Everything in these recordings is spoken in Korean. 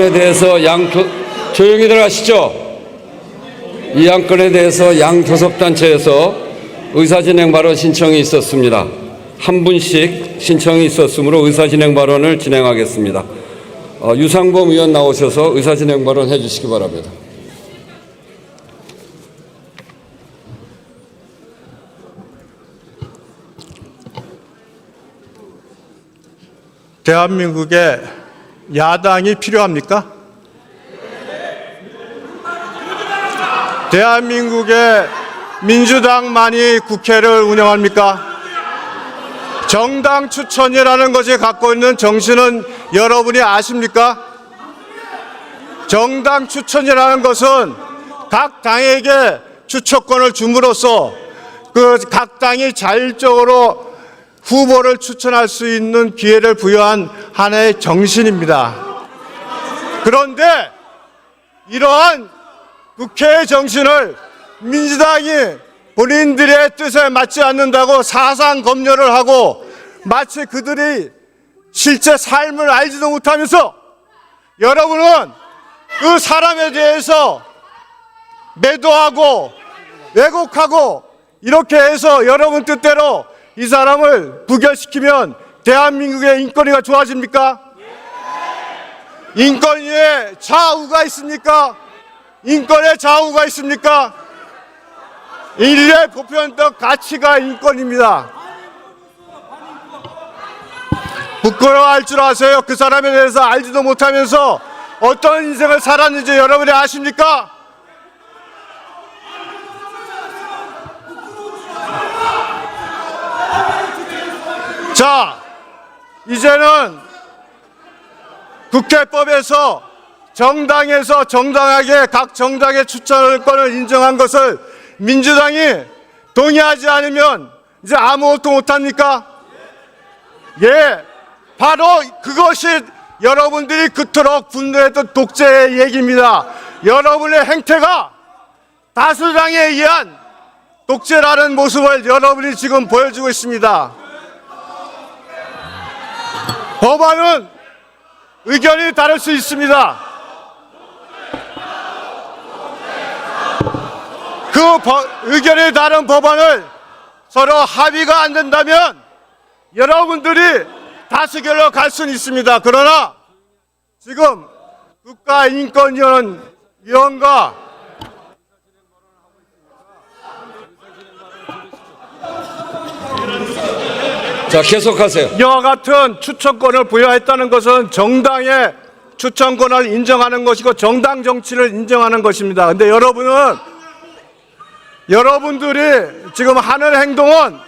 에 대해서 양 교, 조용히 들어가시죠. 이 안건에 대해서 양 교섭단체에서 의사진행 발언 신청이 있었습니다. 한 분씩 신청이 있었으므로 의사진행 발언을 진행하겠습니다. 어, 유상범 의원 나오셔서 의사진행 발언 해주시기 바랍니다. 대한민국에 야당이 필요합니까? 대한민국에 민주당만이 국회를 운영합니까? 정당 추천이라는 것이 갖고 있는 정신은 여러분이 아십니까? 정당 추천이라는 것은 각 당에게 추천권을 줌으로써 그 각 당이 자율적으로 후보를 추천할 수 있는 기회를 부여한 하나의 정신입니다. 그런데 이러한 국회의 정신을 민주당이 본인들의 뜻에 맞지 않는다고 사상 검열을 하고 마치 그들이 실제 삶을 알지도 못하면서 여러분은 그 사람에 대해서 매도하고 왜곡하고 이렇게 해서 여러분 뜻대로 이 사람을 부결시키면 대한민국의 인권위가 좋아집니까? 인권위에 좌우가 있습니까? 인권에 좌우가 있습니까? 인류의 보편적 가치가 인권입니다. 부끄러워할 줄 아세요? 그 사람에 대해서 알지도 못하면서 어떤 인생을 살았는지 여러분이 아십니까? 자, 이제는 국회법에서 정당에서 정당하게 각 정당의 추천권을 인정한 것을 민주당이 동의하지 않으면 이제 아무것도 못합니까? 예, 바로 그것이 여러분들이 그토록 분노했던 독재의 얘기입니다. 여러분의 행태가 다수당에 의한 독재라는 모습을 여러분이 지금 보여주고 있습니다. 법안은 의견이 다를 수 있습니다. 그 법- 의견이 다른 법안을 서로 합의가 안 된다면 여러분들이 다수결로 갈 수는 있습니다. 그러나 지금 국가인권위원 위원과 자, 계속하세요. 이와 같은 추천권을 부여했다는 것은 정당의 추천권을 인정하는 것이고 정당 정치를 인정하는 것입니다. 근데 여러분은 여러분들이 지금 하는 행동은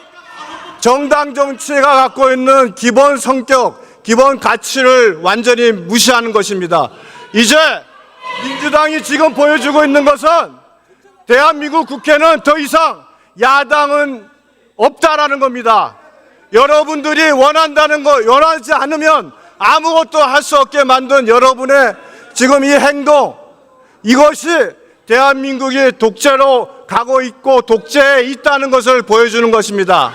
정당 정치가 갖고 있는 기본 성격, 기본 가치를 완전히 무시하는 것입니다. 이제 민주당이 지금 보여주고 있는 것은 대한민국 국회는 더 이상 야당은 없다라는 겁니다. 여러분들이 원한다는 거, 원하지 않으면 아무것도 할 수 없게 만든 여러분의 지금 이 행동, 이것이 대한민국이 독재로 가고 있고 독재에 있다는 것을 보여주는 것입니다.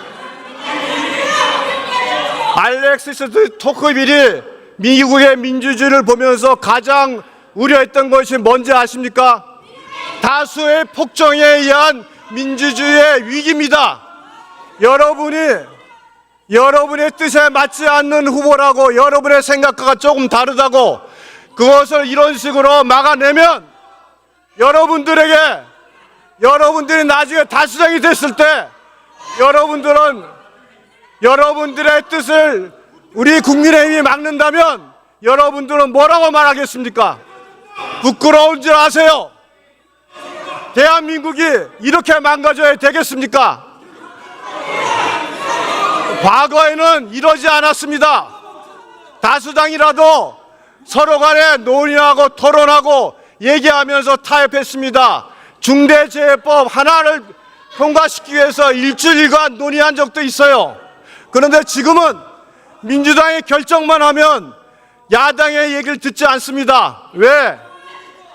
알렉시스 토크빌이 미국의 민주주의를 보면서 가장 우려했던 것이 뭔지 아십니까? 다수의 폭정에 의한 민주주의의 위기입니다. 여러분이 여러분의 뜻에 맞지 않는 후보라고 여러분의 생각과 조금 다르다고 그것을 이런 식으로 막아내면 여러분들에게 여러분들이 나중에 다수당이 됐을 때 여러분들은 여러분들의 뜻을 우리 국민의힘이 막는다면 여러분들은 뭐라고 말하겠습니까? 부끄러운 줄 아세요? 대한민국이 이렇게 망가져야 되겠습니까? 과거에는 이러지 않았습니다. 다수당이라도 서로 간에 논의하고 토론하고 얘기하면서 타협했습니다. 중대재해법 하나를 통과시키기 위해서 일주일간 논의한 적도 있어요. 그런데 지금은 민주당이 결정만 하면 야당의 얘기를 듣지 않습니다. 왜?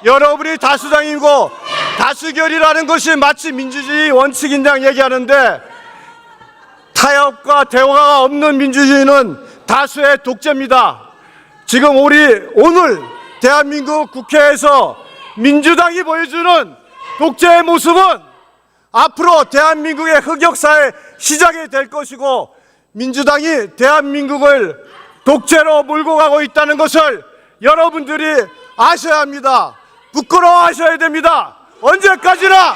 여러분이 다수당이고 다수결이라는 것이 마치 민주주의 원칙인 양 얘기하는데 타협과 대화가 없는 민주주의는 다수의 독재입니다. 지금 우리 오늘 대한민국 국회에서 민주당이 보여주는 독재의 모습은 앞으로 대한민국의 흑역사의 시작이 될 것이고 민주당이 대한민국을 독재로 몰고 가고 있다는 것을 여러분들이 아셔야 합니다. 부끄러워하셔야 됩니다. 언제까지나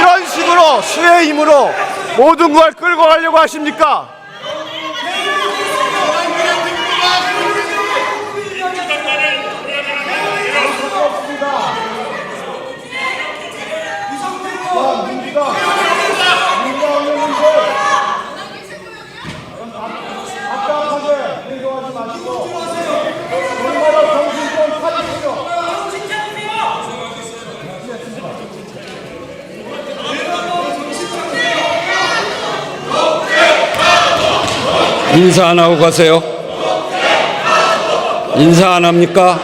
이런 식으로 수의 힘으로 모든 걸 끌고 가려고 하십니까? 인사 안 하고 가세요. 인사 안 합니까?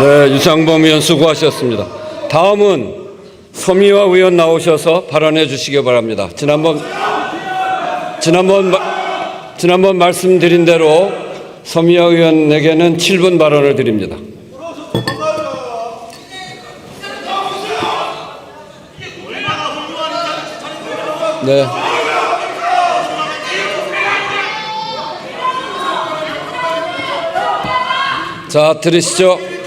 네, 유상범 의원 수고하셨습니다. 다음은 서미화 의원 나오셔서 발언해 주시기 바랍니다. 지난번 지난번 마- 지난번 말씀드린 대로 서미화 의원에게는 7분 발언을 드립니다. 네. 자, 들으시죠.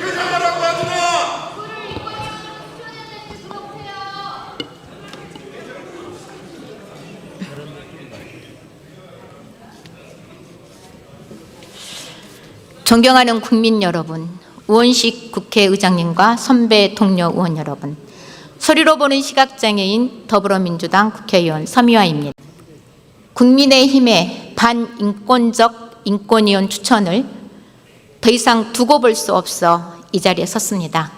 존경하는 국민 여러분, 우원식 국회의장님과 선배 동료 의원 여러분, 소리로 보는 시각장애인 더불어민주당 국회의원 서미화입니다. 국민의힘의 반인권적 인권위원 추천을 더 이상 두고 볼 수 없어 이 자리에 섰습니다.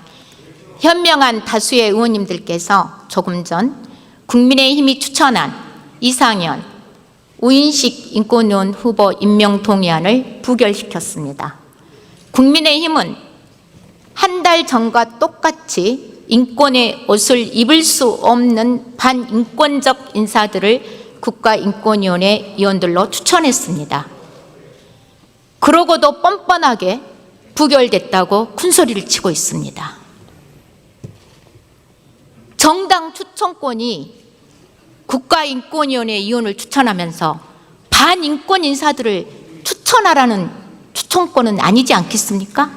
현명한 다수의 의원님들께서 조금 전 국민의힘이 추천한 이상현, 우인식 인권위원 후보 임명 동의안을 부결시켰습니다. 국민의힘은 한 달 전과 똑같이 인권의 옷을 입을 수 없는 반인권적 인사들을 국가인권위원회 위원들로 추천했습니다. 그러고도 뻔뻔하게 부결됐다고 큰소리를 치고 있습니다. 정당 추천권이 국가인권위원회 위원을 추천하면서 반인권 인사들을 추천하라는 추천권은 아니지 않겠습니까?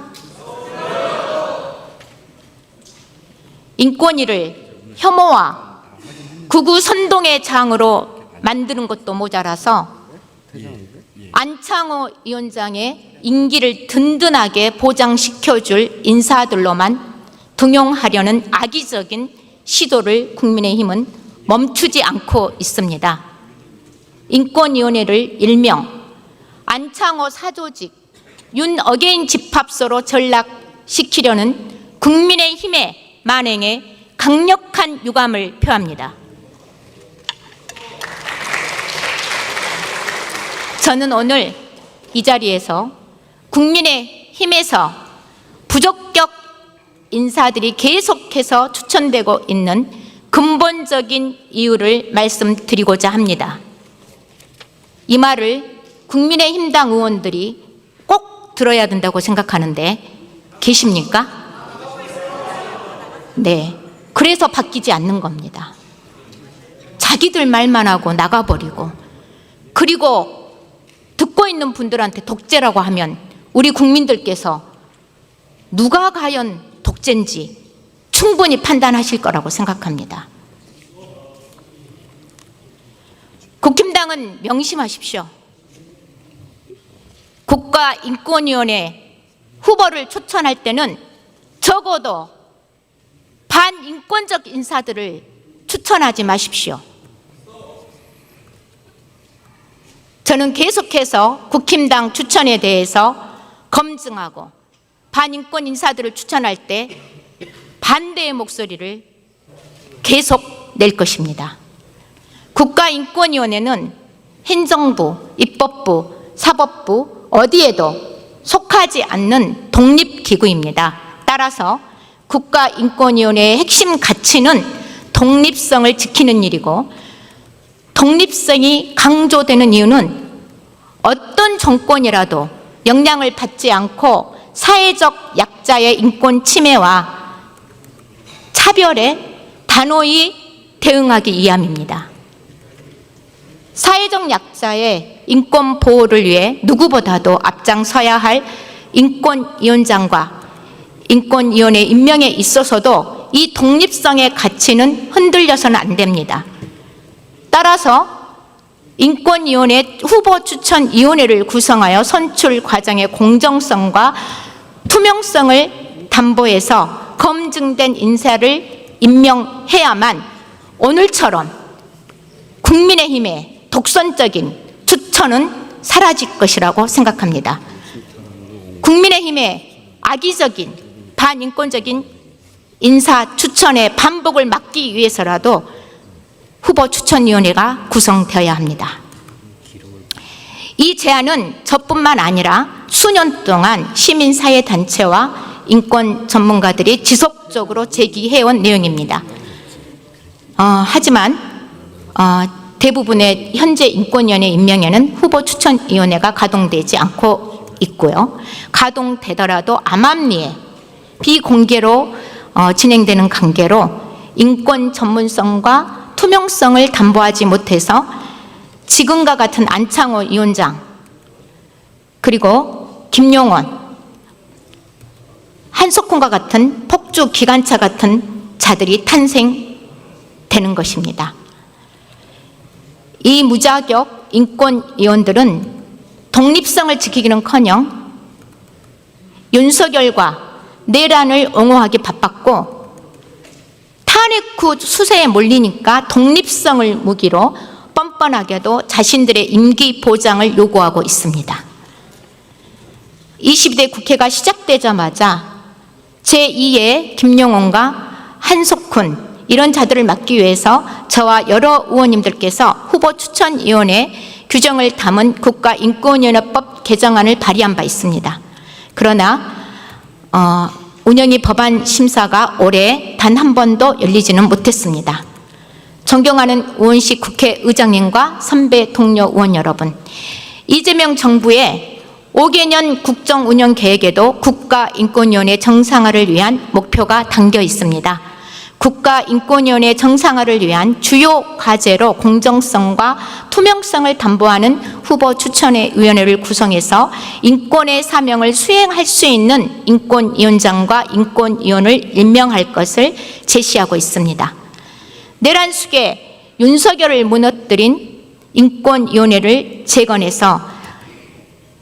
인권위를 혐오와 구구 선동의 장으로 만드는 것도 모자라서 안창호 위원장의 임기를 든든하게 보장시켜줄 인사들로만 등용하려는 악의적인 시도를 국민의힘은 멈추지 않고 있습니다. 인권위원회를 일명 안창호 사조직 윤 어게인 집합소로 전락시키려는 국민의힘의 만행에 강력한 유감을 표합니다. 저는 오늘 이 자리에서 국민의힘에서 부적격 인사들이 계속해서 추천되고 있는 근본적인 이유를 말씀드리고자 합니다. 이 말을 국민의힘당 의원들이 꼭 들어야 된다고 생각하는데 계십니까? 네. 그래서 바뀌지 않는 겁니다. 자기들 말만 하고 나가버리고 그리고 듣고 있는 분들한테 독재라고 하면 우리 국민들께서 누가 과연 독재인지 충분히 판단하실 거라고 생각합니다. 국힘당은 명심하십시오. 국가인권위원회 후보를 추천할 때는 적어도 반인권적 인사들을 추천하지 마십시오. 저는 계속해서 국힘당 추천에 대해서 검증하고 반인권 인사들을 추천할 때 반대의 목소리를 계속 낼 것입니다. 국가인권위원회는 행정부, 입법부, 사법부 어디에도 속하지 않는 독립기구입니다. 따라서 국가인권위원회의 핵심 가치는 독립성을 지키는 일이고 독립성이 강조되는 이유는 어떤 정권이라도 영향을 받지 않고 사회적 약자의 인권 침해와 차별에 단호히 대응하기 위함입니다. 사회적 약자의 인권 보호를 위해 누구보다도 앞장서야 할 인권위원장과 인권위원회 임명에 있어서도 이 독립성의 가치는 흔들려서는 안 됩니다. 따라서 인권위원회 후보 추천위원회를 구성하여 선출 과정의 공정성과 투명성을 담보해서 검증된 인사를 임명해야만 오늘처럼 국민의힘의 독선적인 추천은 사라질 것이라고 생각합니다. 국민의힘의 악의적인 반인권적인 인사 추천의 반복을 막기 위해서라도 후보 추천위원회가 구성되어야 합니다. 이 제안은 저뿐만 아니라 수년 동안 시민사회단체와 인권 전문가들이 지속적으로 제기해온 내용입니다. 어, 하지만 어, 대부분의 현재 인권위원회 임명에는 후보 추천위원회가 가동되지 않고 있고요. 가동되더라도 암암리에 비공개로 어, 진행되는 관계로 인권 전문성과 투명성을 담보하지 못해서 지금과 같은 안창호 위원장 그리고 김용원 한석훈과 같은 폭주 기관차 같은 자들이 탄생되는 것입니다. 이 무자격 인권위원들은 독립성을 지키기는커녕 윤석열과 내란을 옹호하기 바빴고 탄핵 후 수세에 몰리니까 독립성을 무기로 뻔뻔하게도 자신들의 임기 보장을 요구하고 있습니다. 22대 국회가 시작되자마자 제2의 김용원과 한석훈 이런 자들을 막기 위해서 저와 여러 의원님들께서 후보 추천위원회 규정을 담은 국가인권위원회법 개정안을 발의한 바 있습니다. 그러나 어, 운영위 법안 심사가 올해 단 한 번도 열리지는 못했습니다. 존경하는 우원식 국회의장님과 선배 동료 의원 여러분, 이재명 정부의 5개년 국정 운영 계획에도 국가인권위원회 정상화를 위한 목표가 담겨 있습니다. 국가인권위원회 정상화를 위한 주요 과제로 공정성과 투명성을 담보하는 후보 추천의 위원회를 구성해서 인권의 사명을 수행할 수 있는 인권위원장과 인권위원을 임명할 것을 제시하고 있습니다. 내란 속에 윤석열을 무너뜨린 인권위원회를 재건해서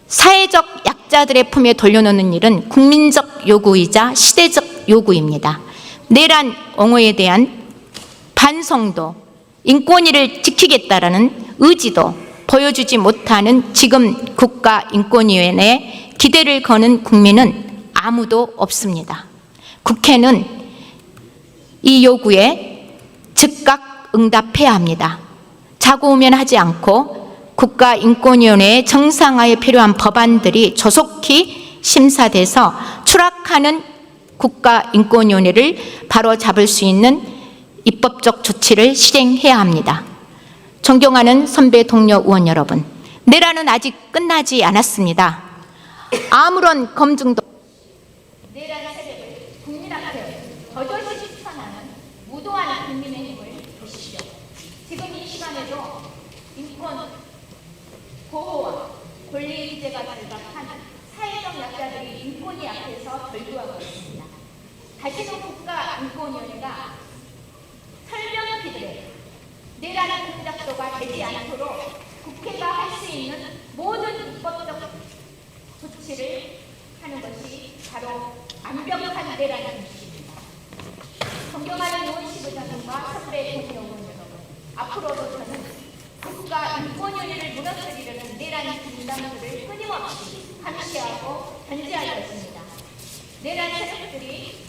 사회적 약자들의 품에 돌려놓는 일은 국민적 요구이자 시대적 요구입니다. 내란 옹호에 대한 반성도 인권위를 지키겠다라는 의지도 보여주지 못하는 지금 국가인권위원회에 기대를 거는 국민은 아무도 없습니다. 국회는 이 요구에 즉각 응답해야 합니다. 자고우면 하지 않고 국가인권위원회의 정상화에 필요한 법안들이 조속히 심사돼서 추락하는 국가인권위원회를 바로 잡을 수 있는 입법적 조치를 실행해야 합니다. 존경하는 선배 동료 의원 여러분, 내란은 아직 끝나지 않았습니다. 아무런 검증도 권리 규제가 절박한 사회적 약자들이 인권위 앞에서 절규하고 있습니다. 다시는 국가 인권위원회가 설명기들의 내란의 공작도가 되지 않도록 국회가 할 수 있는 모든 입법적 조치를 하는 것이 바로 완벽한 내란의 것입니다. 존경하는 의원실 의장님과 선배 동료 의원 여러분, 앞으로도 저는 국가 인권위원회를 무너뜨리려는 내란 진단들을 끊임없이 감시하고 견제할 것입니다. 내란 세력들이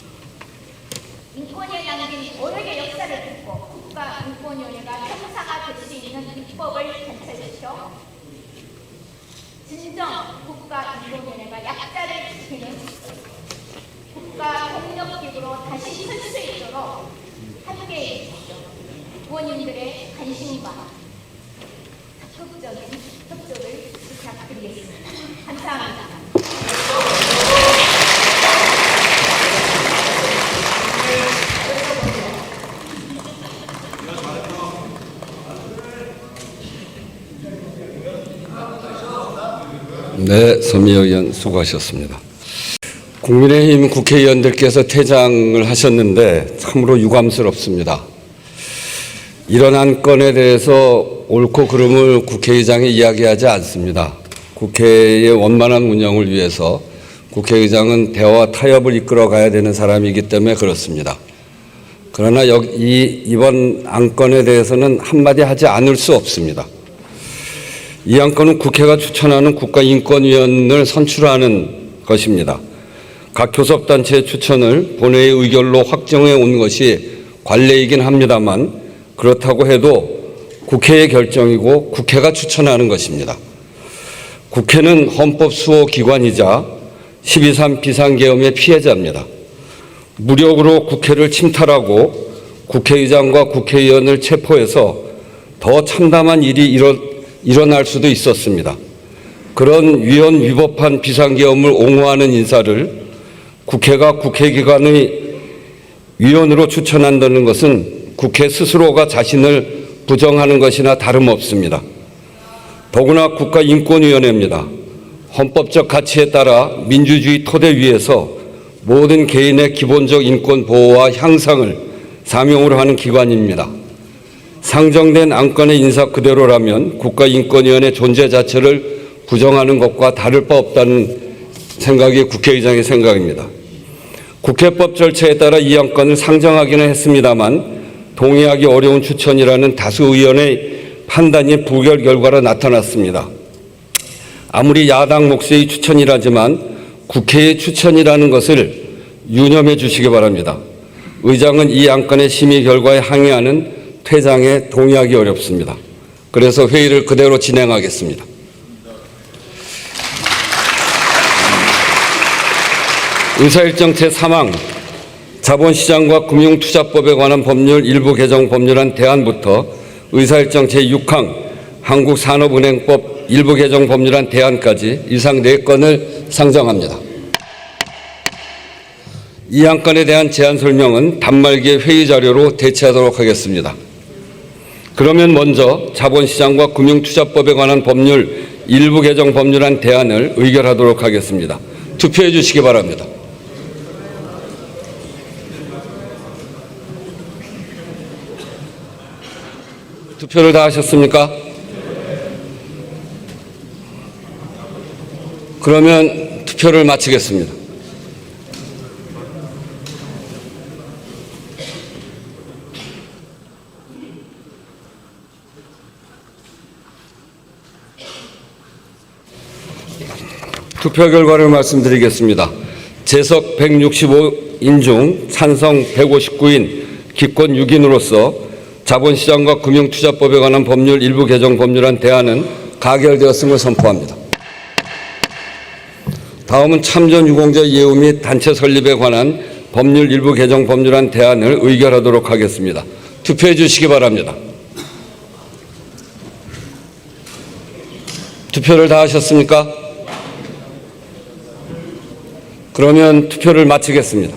남긴 오력의 역사를 듣고 국가 인권위원회가 형사가 될 수 있는 입법을 관철시켜 진정 국가 인권위원회가 약자를 지키는 국가 협력기구로 다시 쓸수 있도록 주십시오. 의원님들의 관심과 적극적인 협조를 부탁드리겠습니다. 감사합니다. 네, 서미여 의원 수고하셨습니다. 국민의힘 국회의원들께서 퇴장을 하셨는데 참으로 유감스럽습니다. 이런 안건에 대해서 옳고 그름을 국회의장이 이야기하지 않습니다. 국회의 원만한 운영을 위해서 국회의장은 대화 타협을 이끌어 가야 되는 사람이기 때문에 그렇습니다. 그러나 이 이번 안건에 대해서는 한마디 하지 않을 수 없습니다. 이 안건은 국회가 추천하는 국가인권위원을 선출하는 것입니다. 각 교섭단체의 추천을 본회의 의결로 확정해 온 것이 관례이긴 합니다만 그렇다고 해도 국회의 결정이고 국회가 추천하는 것입니다. 국회는 헌법 수호 기관이자 12.3 비상계엄의 피해자입니다. 무력으로 국회를 침탈하고 국회의장과 국회의원을 체포해서 더 참담한 일이 일어, 일어날 수도 있었습니다. 그런 위헌 위법한 비상계엄을 옹호하는 인사를 국회가 국회기관의 위원으로 추천한다는 것은 국회 스스로가 자신을 부정하는 것이나 다름없습니다. 더구나 국가인권위원회입니다. 헌법적 가치에 따라 민주주의 토대 위에서 모든 개인의 기본적 인권 보호와 향상을 사명으로 하는 기관입니다. 상정된 안건의 인사 그대로라면 국가인권위원회 존재 자체를 부정하는 것과 다를 바 없다는 생각이 국회의장의 생각입니다. 국회법 절차에 따라 이 안건을 상정하기는 했습니다만 동의하기 어려운 추천이라는 다수 의원의 판단이 부결 결과로 나타났습니다. 아무리 야당 몫의 추천이라지만 국회의 추천이라는 것을 유념해 주시기 바랍니다. 의장은 이 안건의 심의 결과에 항의하는 퇴장에 동의하기 어렵습니다. 그래서 회의를 그대로 진행하겠습니다. 의사일정 제3항 자본시장과 금융투자법에 관한 법률 일부 개정 법률안 대안부터 의사일정 제6항 한국산업은행법 일부 개정 법률안 대안까지 이상 4건을 상정합니다. 이 안건에 대한 제안 설명은 단말기의 회의 자료로 대체하도록 하겠습니다. 그러면 먼저 자본시장과 금융투자법에 관한 법률 일부 개정 법률안 대안을 의결하도록 하겠습니다. 투표해 주시기 바랍니다. 투표를 다 하셨습니까? 그러면 투표를 마치겠습니다. 투표 결과를 말씀드리겠습니다. 재석 165인 중 찬성 159인, 기권 6인으로서 자본시장과 금융투자법에 관한 법률 일부 개정 법률안 대안은 가결되었음을 선포합니다. 다음은 참전 유공자 예우 및 단체 설립에 관한 법률 일부 개정 법률안 대안을 의결하도록 하겠습니다. 투표해 주시기 바랍니다. 투표를 다 하셨습니까? 그러면 투표를 마치겠습니다.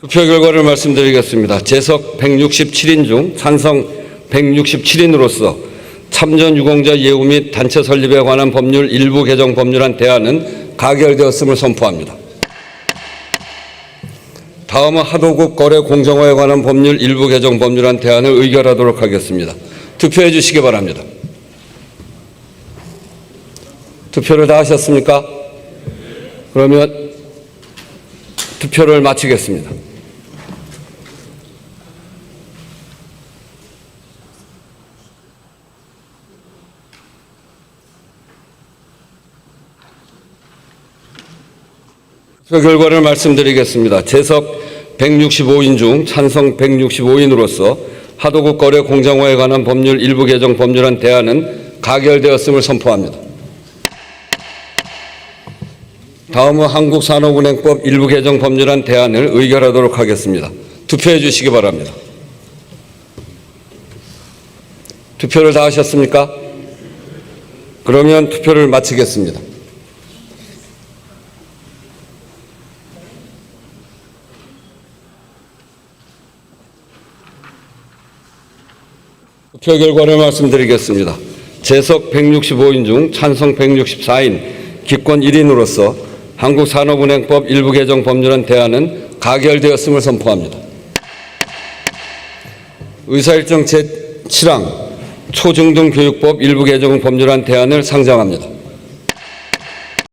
투표 결과를 말씀드리겠습니다. 재석 167인 중 찬성 167인으로서 참전 유공자 예우 및 단체 설립에 관한 법률 일부 개정 법률안 대안은 가결되었음을 선포합니다. 다음은 하도급 거래 공정화에 관한 법률 일부 개정 법률안 대안을 의결하도록 하겠습니다. 투표해 주시기 바랍니다. 투표를 다 하셨습니까? 그러면 투표를 마치겠습니다. 투표 결과를 말씀드리겠습니다. 재석 165인 중 찬성 165인으로서 하도급 거래 공정화에 관한 법률 일부 개정 법률안 대안은 가결되었음을 선포합니다. 다음은 한국산업은행법 일부 개정 법률안 대안을 의결하도록 하겠습니다. 투표해 주시기 바랍니다. 투표를 다 하셨습니까? 그러면 투표를 마치겠습니다. 투표 결과를 말씀드리겠습니다. 재석 165인 중 찬성 164인, 기권 1인으로서 한국산업은행법 일부 개정 법률안 대안은 가결되었음을 선포합니다. 의사일정 제7항 초중등교육법 일부 개정 법률안 대안을 상정합니다.